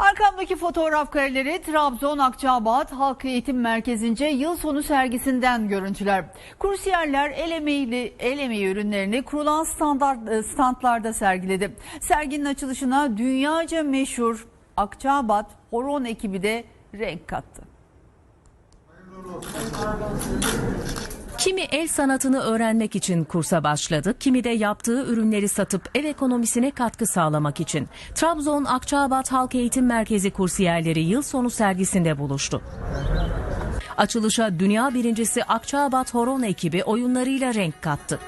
Arkamdaki fotoğraf kareleri Trabzon Akçabat Halk Eğitim Merkezi'nce yıl sonu sergisinden görüntüler. Kursiyerler el, emeğiyle, el emeği ürünlerini kurulan standart, e, standlarda sergiledi. Serginin açılışına dünyaca meşhur Akçabat Horon ekibi de renk kattı. Kimi el sanatını öğrenmek için kursa başladı, kimi de yaptığı ürünleri satıp ev ekonomisine katkı sağlamak için. Trabzon Akçabat Halk Eğitim Merkezi kursiyerleri yıl sonu sergisinde buluştu. Açılışa dünya birincisi Akçabat Horon ekibi oyunlarıyla renk kattı.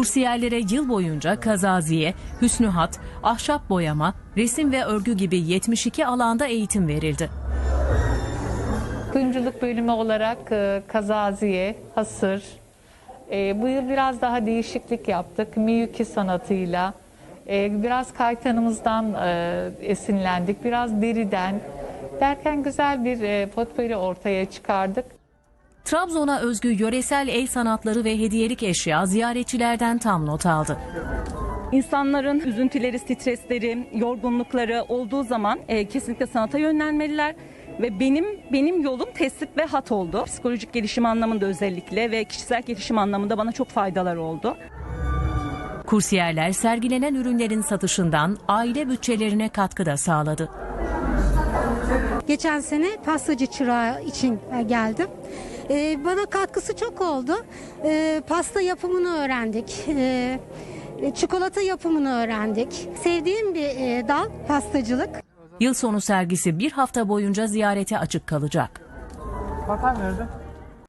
Kursiyerlere yıl boyunca kazaziye, hüsnü hat, ahşap boyama, resim ve örgü gibi 72 alanda eğitim verildi. Kuyumculuk bölümü olarak e, kazaziye, hasır. E, bu yıl biraz daha değişiklik yaptık. Miyuki sanatıyla. E, biraz kaytanımızdan esinlendik. Biraz deriden. Derken güzel bir e, portföy ortaya çıkardık. Trabzon'a özgü yöresel el sanatları ve hediyelik eşya ziyaretçilerden tam not aldı. İnsanların üzüntüleri, stresleri, yorgunlukları olduğu zaman e, kesinlikle sanata yönlenmeliler ve benim benim yolum tesip ve hat oldu. Psikolojik gelişim anlamında özellikle ve kişisel gelişim anlamında bana çok faydalar oldu. Kursiyerler sergilenen ürünlerin satışından aile bütçelerine katkı da sağladı. Geçen sene pastacı çırağı için e, geldim. Ee, bana katkısı çok oldu. Ee, pasta yapımını öğrendik. Ee, çikolata yapımını öğrendik. Sevdiğim bir e, dal pastacılık. Yıl sonu sergisi bir hafta boyunca ziyarete açık kalacak. Bakan nerede?